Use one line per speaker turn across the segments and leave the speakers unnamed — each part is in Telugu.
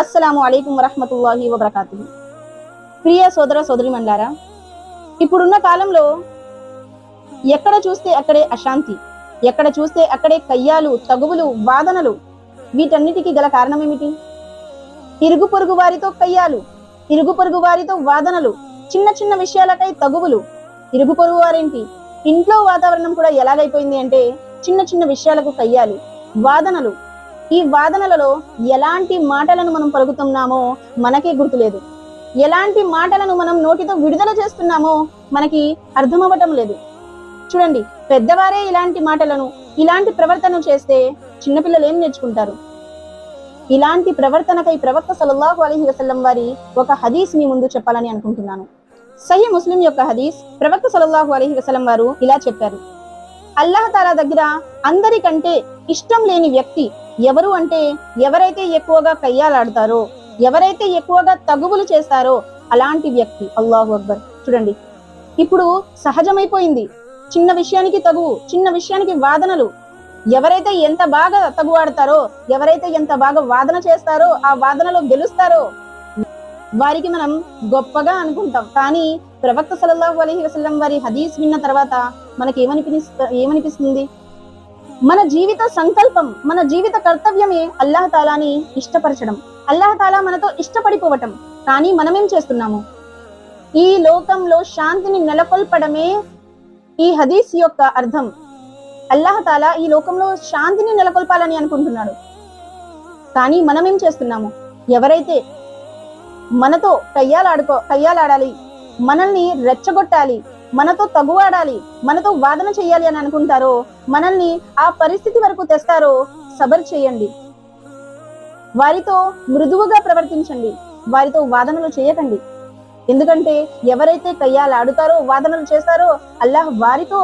అస్సలాము అలైకుం వరహమతుల్లాహి వబర్కాతు ప్రియ సోదర సోదరి మండారా ఇప్పుడున్న కాలంలో ఎక్కడ చూస్తే అక్కడే అశాంతి ఎక్కడ చూస్తే అక్కడే కయ్యాలు తగువులు వాదనలు వీటన్నిటికీ గల కారణం ఏమిటి ఇరుగు పొరుగు వారితో కయ్యాలు ఇరుగు పొరుగు వారితో వాదనలు చిన్న చిన్న విషయాలకై తగువులు ఇరుగు పొరుగు వారేంటి? ఇంట్లో వాతావరణం కూడా ఎలాగైపోయింది అంటే చిన్న చిన్న విషయాలకు కయ్యాలు వాదనలు ఈ వాదనలలో ఎలాంటి మాటలను మనం పలుకుతున్నామో మనకే గుర్తులేదు. ఎలాంటి మాటలను మనం నోటితో విడుదల చేస్తున్నామో మనకి అర్థమవ్వటం లేదు. చూడండి పెద్దవారే ఇలాంటి మాటలను ఇలాంటి ప్రవర్తన చేస్తే చిన్నపిల్లలు ఏం నేర్చుకుంటారు? ఇలాంటి ప్రవర్తనకై ప్రవక్త సలల్లాహు అలహి వసల్లం వారి ఒక హదీస్ మీ ముందు చెప్పాలని అనుకుంటున్నాను. సహీ ముస్లిం యొక్క హదీస్ ప్రవక్త సలల్లాహు అలహి వసలం వారు ఇలా చెప్పారు. అల్లాహ్ తాలా దగ్గర అందరికంటే ఇష్టం లేని వ్యక్తి ఎవరు అంటే ఎవరైతే ఎక్కువగా కయ్యాలాడతారో ఎవరైతే ఎక్కువగా తగువులు చేస్తారో అలాంటి వ్యక్తి అల్లాహు అక్బర్. చూడండి ఇప్పుడు సహజమైపోయింది. చిన్న విషయానికి తగువు చిన్న విషయానికి వాదనలు. ఎవరైతే ఎంత బాగా తగు ఆడతారో ఎవరైతే ఎంత బాగా వాదన చేస్తారో ఆ వాదనలో గెలుస్తారో వారికి మనం గొప్పగా అనుకుంటాం. కానీ ప్రవక్త సలల్లాహు అలహి వసలం వారి హదీస్ విన్న తర్వాత మనకి ఏమనిపిస్త ఏమనిపిస్తుంది? మన జీవిత సంకల్పం మన జీవిత కర్తవ్యమే అల్లాహ్ తాలాని ఇష్టపరచడం. అల్లాహ్ తాలా మనతో ఇష్టపడిపోవటం. కానీ మనమేం చేస్తున్నాము? ఈ లోకంలో శాంతిని నెలకొల్పడమే ఈ హదీస్ యొక్క అర్థం. అల్లాహ్ తాలా ఈ లోకంలో శాంతిని నెలకొల్పాలని అనుకుంటున్నాడు. కానీ మనం ఏం చేస్తున్నాము? ఎవరైతే మనతో కయ్యాలాడుకో కయ్యాలాడాలి మనల్ని రెచ్చగొట్టాలి మనతో తగువాడాలి మనతో వాదన చేయాలి అని అనుకుంటారో మనల్ని ఆ పరిస్థితి వరకు తెస్తారో సబర్ చేయండి. వారితో మృదువుగా ప్రవర్తించండి వారితో వాదనలు చేయకండి. ఎందుకంటే ఎవరైతే కయ్యాలాడుతారో వాదనలు చేస్తారో అల్లాహ్ వారితో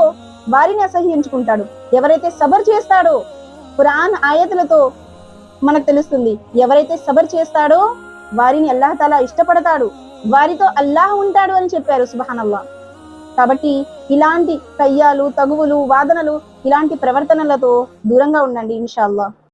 వారిని అసహ్యించుకుంటాడు. ఎవరైతే సబర్ చేస్తాడో ఖురాన్ ఆయతులతో మనకు తెలుస్తుంది ఎవరైతే సబర్ చేస్తాడో వారిని అల్లాహ్ తాలా ఇష్టపడతాడు వారితో అల్లాహ్ ఉంటాడు అని చెప్పారు సుబహానల్లా కాబట్టి ఇలాంటి కయ్యాలు తగువులు వాదనలు ఇలాంటి ప్రవర్తనలతో దూరంగా ఉండండి ఇన్షాల్లా.